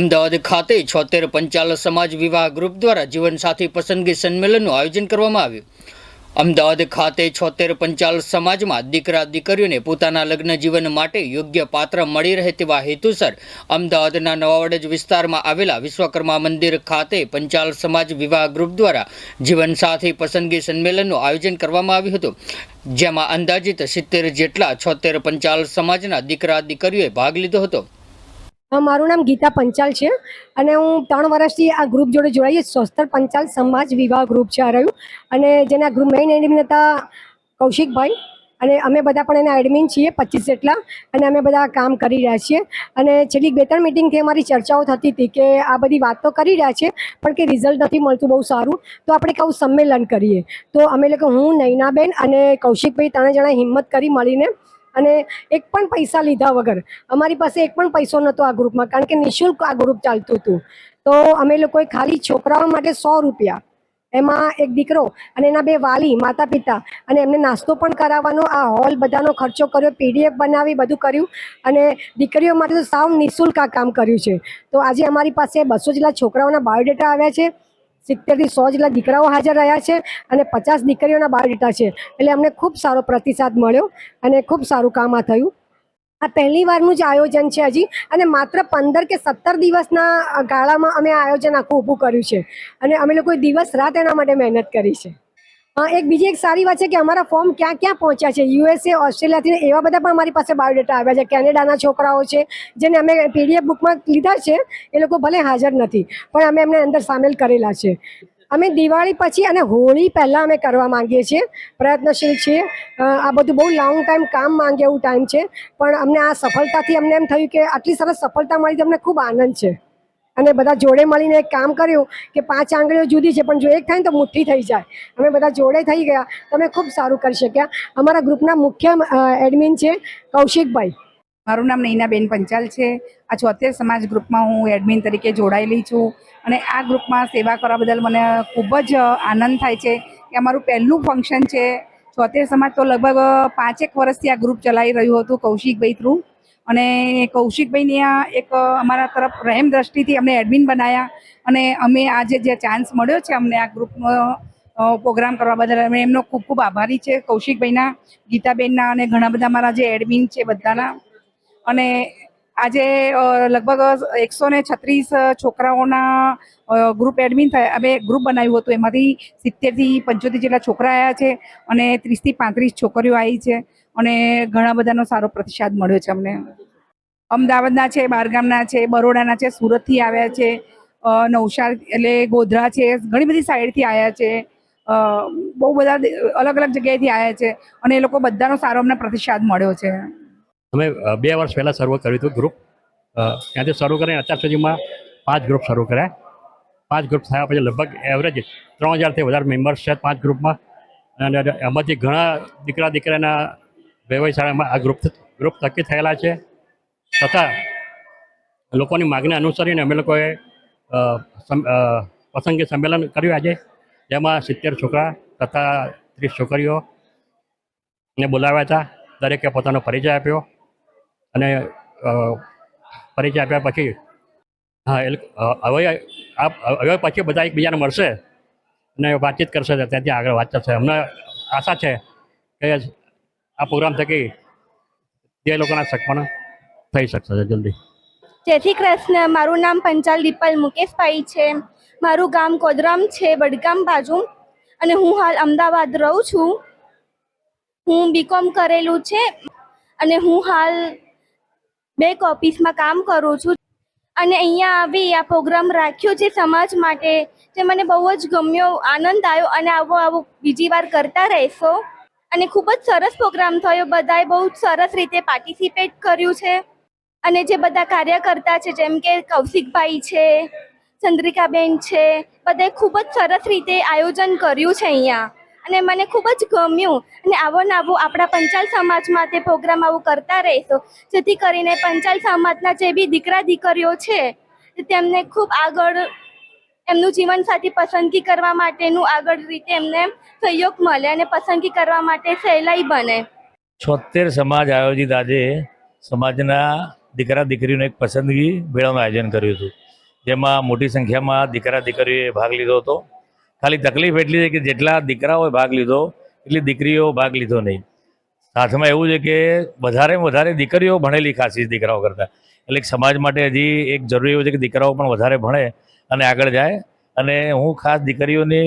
અમદાવાદ ખાતે છોતેર પંચાલ સમાજ વિવાહ ગ્રુપ દ્વારા જીવનસાથી પસંદગી સંમેલનનું આયોજન કરવામાં આવ્યું. અમદાવાદ ખાતે છોતેર પંચાલ સમાજમાં દીકરા દીકરીઓને પોતાના લગ્ન જીવન માટે યોગ્ય પાત્ર મળી રહે તેવા હેતુસર અમદાવાદના નવાવડજ વિસ્તારમાં આવેલા વિશ્વકર્મા મંદિર ખાતે પંચાલ સમાજ વિવાહ ગ્રુપ દ્વારા જીવનસાથી પસંદગી સંમેલનનું આયોજન કરવામાં આવ્યું હતું. જેમાં અંદાજિત સિત્તેર જેટલા છોતેર પંચાલ સમાજના દીકરા દીકરીઓએ ભાગ લીધો હતો. મારું નામ ગીતા પંચાલ છે અને હું ત્રણ વર્ષથી આ ગ્રુપ જોડે જોડાઈએ સ્વસ્તર પંચાલ સમાજ વિવાહ ગ્રુપ છે આ રહ્યું. અને જેના ગ્રુપ મેઇન એડમિન હતા કૌશિકભાઈ. અને અમે બધા પણ એના એડમિન છીએ, પચીસ જેટલા. અને અમે બધા કામ કરી રહ્યા છીએ. અને છેલ્લી બે ત્રણ મિટિંગથી અમારી ચર્ચાઓ થતી હતી કે આ બધી વાત કરી રહ્યા છે, પણ કે રિઝલ્ટ નથી મળતું બહુ સારું. તો આપણે કહું સંમેલન કરીએ. તો અમે લોકો હું, નૈનાબેન અને કૌશિકભાઈ ત્રણે જણા હિંમત કરી મળીને અને એક પણ પૈસા લીધા વગર. અમારી પાસે એક પણ પૈસો નહોતો આ ગ્રુપમાં, કારણ કે નિઃશુલ્ક આ ગ્રુપ ચાલતું હતું. તો અમે લોકોએ ખાલી છોકરાઓ માટે સો રૂપિયા. એમાં એક દીકરો અને એના બે વાલી માતા પિતા અને એમને નાસ્તો પણ કરાવવાનો, આ હોલ બધાનો ખર્ચો કર્યો, પીડીએફ બનાવી, બધું કર્યું. અને દીકરીઓ માટે તો સાવ નિઃશુલ્ક આ કામ કર્યું છે. તો આજે અમારી પાસે બસો જેટલા છોકરાઓના બાયોડેટા આવ્યા છે. સિત્તેરથી સો જેટલા દીકરાઓ હાજર રહ્યા છે અને પચાસ દીકરીઓના બાયોડેટા છે. એટલે અમને ખૂબ સારો પ્રતિસાદ મળ્યો અને ખૂબ સારું કામ આ થયું. આ પહેલી વારનું જ આયોજન છે હજી અને માત્ર પંદર કે સત્તર દિવસના ગાળામાં અમે આયોજન આખું ઊભું કર્યું છે. અને અમે લોકોએ દિવસ રાત એના માટે મહેનત કરી છે. એક બીજી એક સારી વાત છે કે અમારા ફોર્મ ક્યાં ક્યાં પહોંચ્યા છે? યુએસએ ઓસ્ટ્રેલિયાથી એવા બધા પણ અમારી પાસે બાયોડેટા આવ્યા છે. કેનેડાના છોકરાઓ છે, જેને અમે પીડીએફ બુકમાં લીધા છે, એ લોકો ભલે હાજર નથી, પણ અમે એમને અંદર સામેલ કરેલા છે. અમે દિવાળી પછી અને હોળી પહેલાં અમે કરવા માંગીએ છીએ, પ્રયત્નશીલ છીએ. આ બધું બહુ લોંગ ટાઈમ કામ માંગે એવું ટાઈમ છે, પણ અમને આ સફળતાથી અમને એમ થયું કે આટલી સરસ સફળતા મળી અમને ખૂબ આનંદ છે. અને બધા જોડે મળીને એક કામ કર્યું કે પાંચ આંગળીઓ જુદી છે, પણ જો એક થાય ને તો મુઠ્ઠી થઈ જાય. અમે બધા જોડે થઈ ગયા. તમે ખૂબ સારું કરી શક્યા. અમારા ગ્રુપના મુખ્ય એડમિન છે કૌશિકભાઈ. મારું નામ નૈનાબેન પંચાલ છે. આ છોતેર સમાજ ગ્રુપમાં હું એડમિન તરીકે જોડાયેલી છું. અને આ ગ્રુપમાં સેવા કરવા બદલ મને ખૂબ જ આનંદ થાય છે કે અમારું પહેલું ફંક્શન છે. છોતેર સમાજ તો લગભગ પાંચેક વર્ષથી આ ગ્રુપ ચલાવી રહ્યું હતું કૌશિકભાઈ થ્રુ અને કૌશિકભાઈની આ એક અમારા તરફ રહેમ દ્રષ્ટિથી અમને એડમિન બનાવ્યા અને અમે આજે જે ચાન્સ મળ્યો છે અમને આ ગ્રુપનો પ્રોગ્રામ કરવા બદલ અમે એમનો ખૂબ ખૂબ આભારી છે. કૌશિકભાઈના, ગીતાબેનના અને ઘણા બધા મારા જે એડમિન છે બધાના. અને આજે લગભગ એકસો ને છત્રીસ છોકરાઓના ગ્રુપ એડમિન થયા. અમે ગ્રુપ બનાવ્યું હતું. એમાંથી સિત્તેરથી પંચોતેર જેટલા છોકરા આવ્યા છે અને ત્રીસથી પાંત્રીસ છોકરીઓ આવી છે. અને ઘણા બધાનો સારો પ્રતિસાદ મળ્યો છે અમને. અમદાવાદના છે બહારગામના છે, બરોડાના છે, સુરતથી આવ્યા છે નવસાર એટલે ગોધરા છે, ઘણી બધી સાઈડથી આવ્યા છે. બહુ બધા અલગ અલગ જગ્યાએથી આવ્યા છે અને એ લોકો બધાનો સારો અમને પ્રતિસાદ મળ્યો છે. અમે બે વર્ષ પહેલાં શરૂ કર્યું હતું ગ્રુપ ત્યાંથી શરૂ કરીને અત્યાર સુધીમાં પાંચ ગ્રુપ શરૂ કર્યા. પાંચ ગ્રુપ થયા પછી લગભગ એવરેજ ત્રણ હજારથી વધારે મેમ્બર્સ છે પાંચ ગ્રુપમાં અને એમાંથી ઘણા દીકરા દીકરાના વ્યવસાયમાં આ ગ્રુપ ગ્રુપ નક્કી થયેલા છે. તથા લોકોની માગણી અનુસરીને અમે લોકોએ પસંદગી સંમેલન કર્યું આજે. જેમાં સિત્તેર છોકરા તથા ત્રીસ છોકરીઓ ને બોલાવ્યા હતા. દરેકે પોતાનો પરિચય આપ્યો અને પરિચય આપ્યા પછી, હા એ હવે હવે પછી બધા એકબીજાને મળશે અને વાતચીત કરશે, ત્યાંથી આગળ વાત થશે અમને આશા છે કે આ પ્રોગ્રામ થકી જે લોકોના સગપણ થઈ શકશે જલ્દી. જય શ્રી કૃષ્ણ. મારું નામ પંચાલ દીપલ મુકેશભાઈ છે. મારું ગામ કોદરામ છે, વડગામ બાજુ. અને હું હાલ અમદાવાદ રહું છું. હું બીકોમ કરેલું છે અને હું હાલ બેક ઓફિસમાં કામ કરું છું. અને અહીંયા આવી આ પ્રોગ્રામ રાખ્યો છે સમાજ માટે, જે મને બહુ જ ગમ્યો, આનંદ આવ્યો અને આવો આવો બીજી વાર કરતા રહેશો. અને ખૂબ જ સરસ પ્રોગ્રામ થયો. બધાએ બહુ સરસ રીતે પાર્ટિસિપેટ કર્યું છે. અને જે બધા કાર્યકર્તા છે, જેમ કે કૌશિકભાઈ છે, ચંદ્રિકાબેન છે, બધાએ ખૂબ જ સરસ રીતે આયોજન કર્યું છે અહીંયા. અને મને ખૂબ જ ગમ્યું. અને આવો ને આવો આપણા પંચાલ સમાજમાં તે પ્રોગ્રામ આવું કરતા રહેશો. જેથી કરીને પંચાલ સમાજના જે બી દીકરા દીકરીઓ છે તેમને ખૂબ આગળ એમનું જીવનસાથી પસંદગી કરવા માટેનું આગળ રીતે એમને સહયોગ મળે અને પસંદગી કરવા માટે સહેલાઈ બને. છોતેર સમાજ આયોજિત આજે સમાજના દીકરા દીકરીનું એક પસંદગી મેળાનું આયોજન કર્યું હતું. જેમાં મોટી સંખ્યામાં દીકરા દીકરીઓએ ભાગ લીધો હતો. ખાલી તકલીફ એટલી છે કે જેટલા દીકરાઓએ ભાગ લીધો, એટલી દીકરીઓ ભાગ લીધો નહીં. સાથમાં એવું છે કે વધારે વધારે દીકરીઓ ભણેલી ખાસી દીકરાઓ કરતાં. એટલે સમાજ માટે હજી એક જરૂરી એવું છે કે દીકરાઓ પણ વધારે ભણે. અને આગળ જાય. અને હું ખાસ દીકરીઓની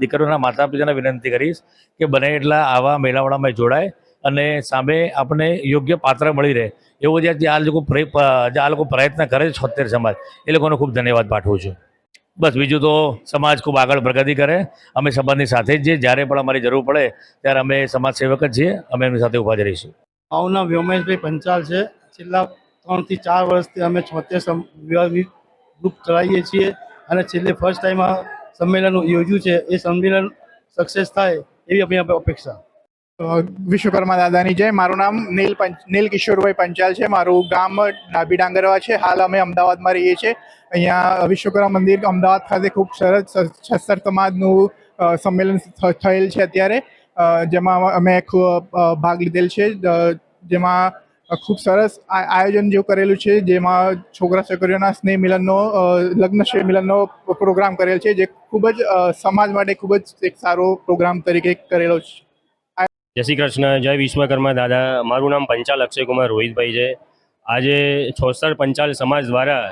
દીકરીઓના માતા પિતાને વિનંતી કરીશ કે બને એટલા આવા મેળાવડામાં જોડાય અને સામે આપણને યોગ્ય પાત્ર મળી રહે. એવો જે આ લોકો જે આ લોકો પ્રયત્ન કરે છે છોતેર સમાજ, એ લોકોનો ખૂબ ધન્યવાદ પાઠવું છું. બસ બીજું તો સમાજ ખૂબ આગળ પ્રગતિ કરે. અમે સમાજની સાથે જ જ્યારે પણ અમારી જરૂર પડે, ત્યારે અમે સમાજ સેવક જ છીએ. અમે એમની સાથે ઊભા જ રહીશું. મારું નામ વ્યોમેશભાઈ પંચાલ છે. છેલ્લા ત્રણથી ચાર વર્ષથી અમે છોતેર ગ્રુપ ચલાવીએ છીએ અને છેલ્લે ફર્સ્ટ ટાઈમ આ સંમેલન યોજ્યું છે. એ સંમેલન સક્સેસ થાય એવી અમે અપેક્ષા. વિશ્વકર્મા દાદાની જય. મારું નામ નીલ પંચ, નીલ કિશોરભાઈ પંચાલ છે. મારું ગામ ડાબી ડાંગરવા છે. હાલ અમે અમદાવાદમાં રહીએ છીએ. અહીંયા વિશ્વકર્મા મંદિર અમદાવાદ ખાતે ખૂબ સરસ છસ્તર સમાજનું સંમેલન થયેલ છે અત્યારે. જેમાં અમે ભાગ લીધેલ છે. જેમાં ખૂબ સરસ આયોજન જેવું કરેલું છે, જેમાં છોકરા છોકરીઓના સ્નેહ મિલનનો લગ્ન સ્નેહ મિલનનો પ્રોગ્રામ કરેલ છે, જે ખૂબ જ સમાજ માટે ખૂબ જ એક સારો પ્રોગ્રામ તરીકે કરેલો છે. જય શ્રી કૃષ્ણ, જય વિશ્વકર્મા દાદા. મારું નામ પંચાલ અક્ષયકુમાર રોહિતભાઈ છે. આજે છોસઠ પંચાલ સમાજ દ્વારા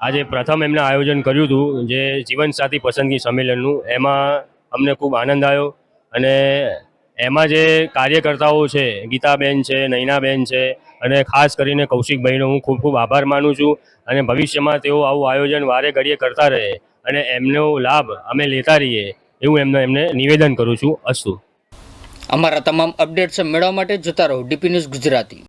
આજે પ્રથમ એમને આયોજન કર્યું હતું, જે જીવનસાથી પસંદગી સંમેલનનું. એમાં અમને ખૂબ આનંદ આવ્યો અને એમાં જે કાર્યકર્તાઓ છે, ગીતાબેન છે, નૈનાબેન છે અને ખાસ કરીને કૌશિકભાઈનો હું ખૂબ ખૂબ આભાર માનું છું અને ભવિષ્યમાં તેઓ આવું આયોજન વારે ઘડીએ કરતા રહે અને એમનો લાભ અમે લેતા રહીએ એવું એમને એમને નિવેદન કરું છું અસ્તુ. અમારા તમામ અપડેટ્સ મેળવવા માટે જોતા રહો ડીપી ન્યૂઝ ગુજરાતી.